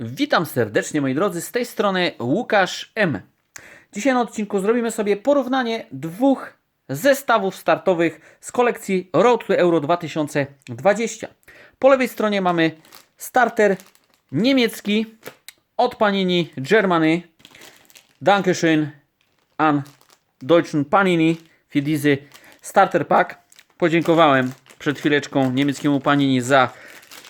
Witam serdecznie moi drodzy, z tej strony Łukasz M. Dzisiaj na odcinku zrobimy sobie porównanie dwóch zestawów startowych z kolekcji Road to Euro 2020. Po lewej stronie mamy starter niemiecki od Panini Germany. Dankeschön an Deutschen Panini für diese Starter Pack. Podziękowałem przed chwileczką niemieckiemu Panini za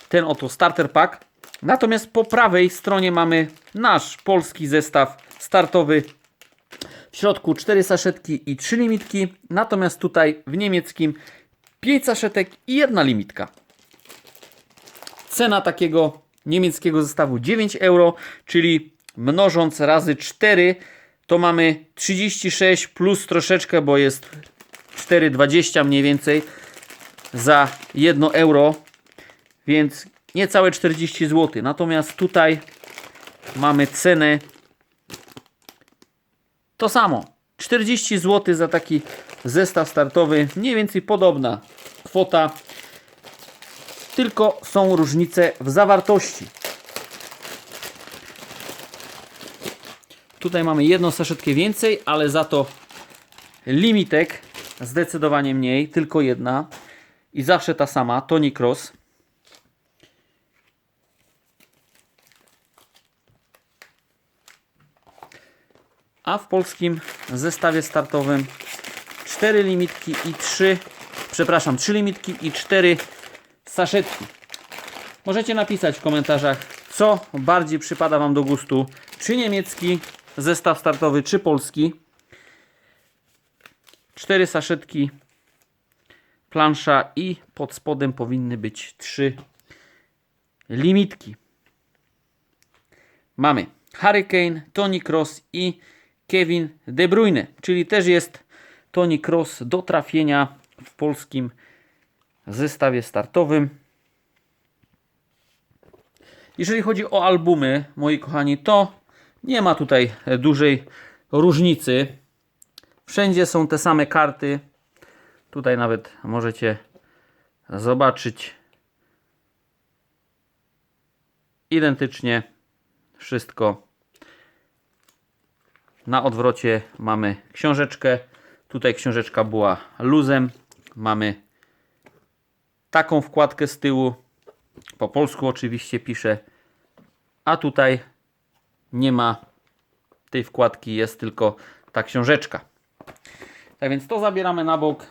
ten oto starter pack. Natomiast po prawej stronie mamy nasz polski zestaw startowy. W środku 4 saszetki i 3 limitki. Natomiast tutaj w niemieckim 5 saszetek i jedna limitka. Cena takiego niemieckiego zestawu 9 euro, czyli mnożąc razy 4 to mamy 36 plus troszeczkę, bo jest 4,20 mniej więcej za 1 euro, więc niecałe 40 zł. Natomiast tutaj mamy cenę to samo. 40 zł za taki zestaw startowy, mniej więcej podobna kwota, tylko są różnice w zawartości. Tutaj mamy jedną saszetkę więcej, ale za to limitek zdecydowanie mniej, tylko jedna i zawsze ta sama, Tony Cross. A w polskim zestawie startowym 4 limitki i 3, przepraszam, 3 limitki i 4 saszetki. Możecie napisać w komentarzach, co bardziej przypada Wam do gustu, czy niemiecki zestaw startowy, czy polski. 4 saszetki, plansza i pod spodem powinny być 3 limitki. Mamy Hurricane, Tony Cross i Kevin De Bruyne, czyli też jest Tony Cross do trafienia w polskim zestawie startowym. Jeżeli chodzi o albumy, moi kochani, to nie ma tutaj dużej różnicy. Wszędzie są te same karty. Tutaj nawet możecie zobaczyć identycznie wszystko. Na odwrocie mamy książeczkę. Tutaj książeczka była luzem. Mamy taką wkładkę z tyłu. Po polsku oczywiście piszę. A tutaj nie ma tej wkładki, jest tylko ta książeczka. Tak więc to zabieramy na bok.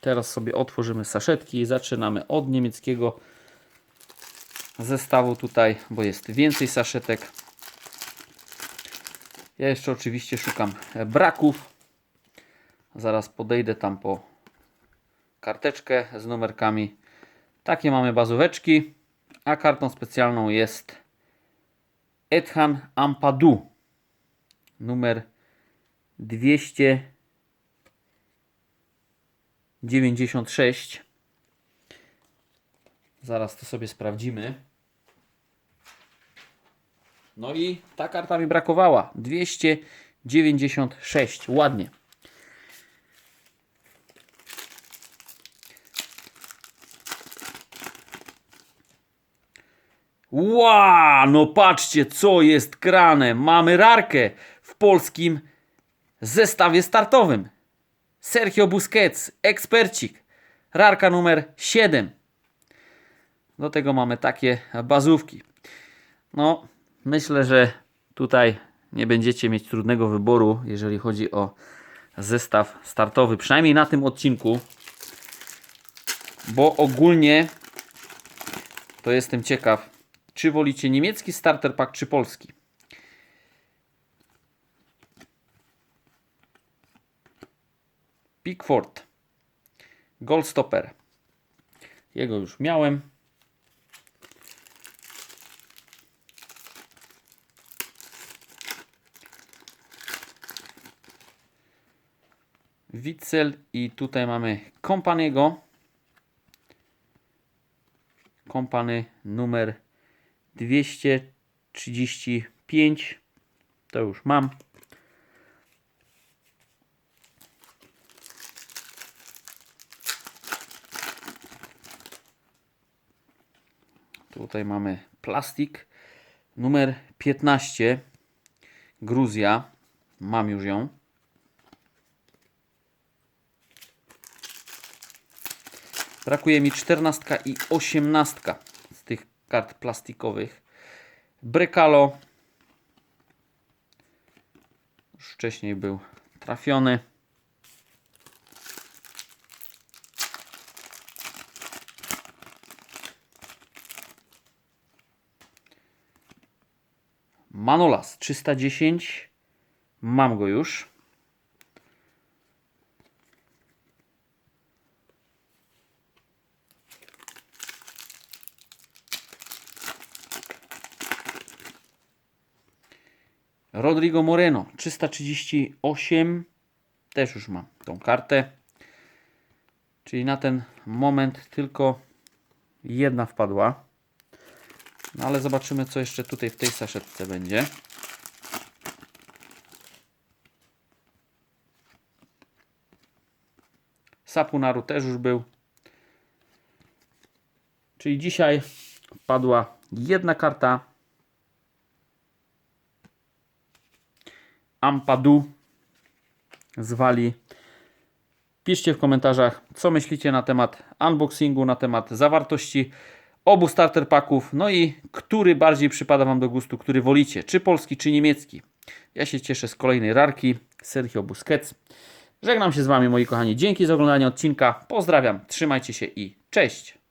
Teraz sobie otworzymy saszetki i zaczynamy od niemieckiego zestawu tutaj, bo jest więcej saszetek. Ja jeszcze oczywiście szukam braków. Zaraz podejdę tam po karteczkę z numerkami. Takie mamy bazóweczki, a kartą specjalną jest Ethan Ampadu numer 296. Zaraz to sobie sprawdzimy. No i ta karta mi brakowała. 296. Ładnie. Ła, no patrzcie, co jest grane. Mamy rarkę w polskim zestawie startowym. Sergio Busquets, ekspercik. Rarka numer 7. Do tego mamy takie bazówki. No, myślę, że tutaj nie będziecie mieć trudnego wyboru, jeżeli chodzi o zestaw startowy, przynajmniej na tym odcinku, bo ogólnie to jestem ciekaw, czy wolicie niemiecki starter pack, czy polski. Pickford, Goldstopper. Jego już miałem. Witzel i tutaj mamy Kompaniego. Kompany numer 235. To już mam. Tutaj mamy plastik numer 15. Gruzja. Mam już ją. Brakuje mi 14 i 18 z tych kart plastikowych. Brekalo. Już wcześniej był trafiony. Manolas 310. Mam go już. Rodrigo Moreno 338. Też już mam tą kartę. Czyli na ten moment tylko jedna wpadła. No ale zobaczymy, co jeszcze tutaj w tej saszetce będzie. Sapunaru też już był. Czyli dzisiaj padła jedna karta. Ampadu z Wali. Piszcie w komentarzach, co myślicie na temat unboxingu, na temat zawartości obu starter paków, no i który bardziej przypada Wam do gustu, który wolicie, czy polski, czy niemiecki. Ja się cieszę z kolejnej rarki, Sergio Busquets. Żegnam się z Wami, moi kochani. Dzięki za oglądanie odcinka. Pozdrawiam, trzymajcie się i cześć!